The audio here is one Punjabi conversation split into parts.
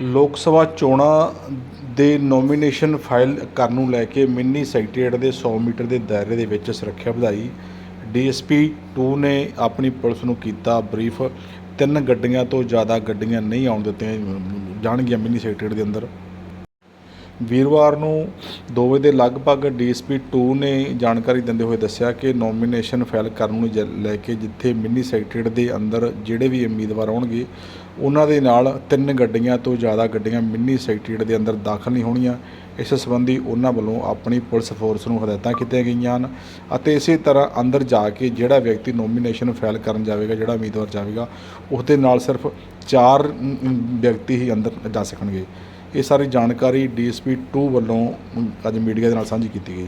ਲੋਕ ਸਭਾ ਚੋਣਾਂ ਦੇ ਨੋਮੀਨੇਸ਼ਨ ਫਾਈਲ ਕਰਨ ਨੂੰ ਲੈ ਕੇ ਮਿੰਨੀ ਸੈਕਟਰੀਏਟ ਦੇ 100 ਮੀਟਰ ਦੇ ਦਾਇਰੇ ਦੇ ਵਿੱਚ ਸੁਰੱਖਿਆ ਵਧਾਈ। ਡੀਐਸਪੀ 2 ਨੇ ਆਪਣੀ ਪੁਲਿਸ ਨੂੰ ਕੀਤਾ ਬਰੀਫ ਤਿੰਨ ਗੱਡੀਆਂ ਤੋਂ ਜ਼ਿਆਦਾ ਗੱਡੀਆਂ ਨਹੀਂ ਆਉਣ ਦਿੱਤੀਆਂ ਜਾਣਗੀਆਂ ਮਿੰਨੀ ਸੈਕਟਰੀਏਟ ਦੇ ਅੰਦਰ। ਵੀਰਵਾਰ ਨੂੰ 2 ਵਜੇ ਦੇ ਲਗਭਗ ਡੀਐਸਪੀ 2 ਨੇ ਜਾਣਕਾਰੀ ਦਿੰਦੇ ਹੋਏ ਦੱਸਿਆ ਕਿ ਨੋਮੀਨੇਸ਼ਨ ਫਾਈਲ ਕਰਨ ਨੂੰ ਜ- ਲੈ ਕੇ ਜਿੱਥੇ ਮਿੰਨੀ ਸੈਕਟਰੀਟ ਦੇ ਅੰਦਰ ਜਿਹੜੇ ਵੀ ਉਮੀਦਵਾਰ ਆਉਣਗੇ, ਉਹਨਾਂ ਦੇ ਨਾਲ ਤਿੰਨ ਗੱਡੀਆਂ ਤੋਂ ਜ਼ਿਆਦਾ ਗੱਡੀਆਂ ਮਿੰਨੀ ਸੈਕਟਰੀਟ ਦੇ ਅੰਦਰ ਦਾਖਲ ਨਹੀਂ ਹੋਣੀਆਂ। ਇਸ ਸੰਬੰਧੀ ਉਹਨਾਂ ਵੱਲੋਂ ਆਪਣੀ ਪੁਲਿਸ ਫੋਰਸ ਨੂੰ ਹਦਾਇਤਾਂ ਕੀਤੀਆਂ ਗਈਆਂ ਹਨ ਅਤੇ ਇਸੇ ਤਰ੍ਹਾਂ ਅੰਦਰ ਜਾ ਕੇ ਜਿਹੜਾ ਵਿਅਕਤੀ ਨੋਮੀਨੇਸ਼ਨ ਫਾਈਲ ਕਰਨ ਜਾਵੇਗਾ, ਜਿਹੜਾ ਉਮੀਦਵਾਰ ਜਾਵੇਗਾ ਉਸ ਦੇ ਨਾਲ ਸਿਰਫ ਚਾਰ ਵਿਅਕਤੀ ਹੀ ਅੰਦਰ ਜਾ ਸਕਣਗੇ। ਇਹ ਸਾਰੀ ਜਾਣਕਾਰੀ ਡੀਐਸਪੀ 2 ਵੱਲੋਂ ਅੱਜ ਮੀਡੀਆ ਦੇ ਨਾਲ ਸਾਂਝੀ ਕੀਤੀ ਗਈ।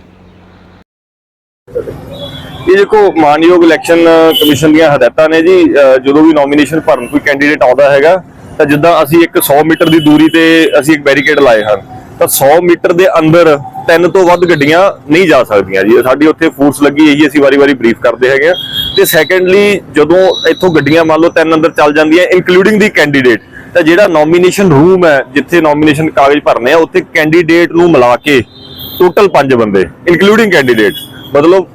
ਇਹ ਦੇਖੋ, ਮਾਨਯੋਗ ਇਲੈਕਸ਼ਨ ਕਮਿਸ਼ਨ ਦੀਆਂ ਹਦਾਇਤਾਂ ਨੇ ਜੀ। ਜਦੋਂ ਵੀ ਨੋਮੀਨੇਸ਼ਨ ਭਰਨ ਕੋਈ ਕੈਂਡੀਡੇਟ ਆਉਂਦਾ ਹੈਗਾ, ਤਾਂ ਜਿੱਦਾਂ ਅਸੀਂ ਇੱਕ 100 ਮੀਟਰ ਦੀ ਦੂਰੀ ਤੇ ਅਸੀਂ ਇੱਕ ਬੈਰੀਕੇਡ ਲਾਏ ਹਨ, ਤਾਂ 100 ਮੀਟਰ ਦੇ ਅੰਦਰ ਤਿੰਨ ਤੋਂ ਵੱਧ ਗੱਡੀਆਂ ਨਹੀਂ ਜਾ ਸਕਦੀਆਂ ਜੀ। ਸਾਡੀ ਉੱਥੇ ਫੋਰਸ ਲੱਗੀ ਹੋਈ ਹੈ ਅਸੀਂ ਵਾਰੀ-ਵਾਰੀ ਬਰੀਫ ਕਰਦੇ ਹੈਗੇ ਆ ਤੇ ਸੈਕੰਡਲੀ ਜਦੋਂ ਇੱਥੋਂ ਗੱਡੀਆਂ ਮੰਨ ਲਓ ਤਿੰਨ ਅੰਦਰ ਚੱਲ ਜਾਂਦੀਆਂ ਇਨਕਲੂਡਿੰਗ ਦੀ ਕੈਂਡੀਡੇਟ ਤਾਂ ਜਿਹੜਾ ਨੋਮੀਨੇਸ਼ਨ ਰੂਮ ਹੈ, ਜਿੱਥੇ ਨੋਮੀਨੇਸ਼ਨ ਕਾਗਜ਼ ਭਰਨੇ ਆ, ਉੱਥੇ ਕੈਂਡੀਡੇਟ ਨੂੰ ਮਿਲਾ ਕੇ ਟੋਟਲ 5 ਬੰਦੇ ਇਨਕਲੂਡਿੰਗ ਕੈਂਡੀਡੇਟ ਮਤਲਬ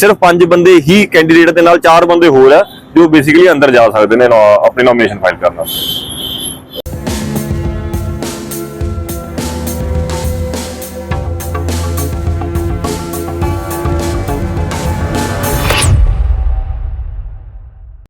ਸਿਰਫ 5 ਬੰਦੇ ਹੀ ਕੈਂਡੀਡੇਟ ਦੇ ਨਾਲ 4 ਬੰਦੇ ਹੋਰ ਆ, ਜੋ ਬੇਸਿਕਲੀ ਅੰਦਰ ਜਾ ਸਕਦੇ ਨੇ ਆਪਣੇ ਨੋਮੀਨੇਸ਼ਨ ਫਾਈਲ ਕਰਨ ਵਾਸਤੇ।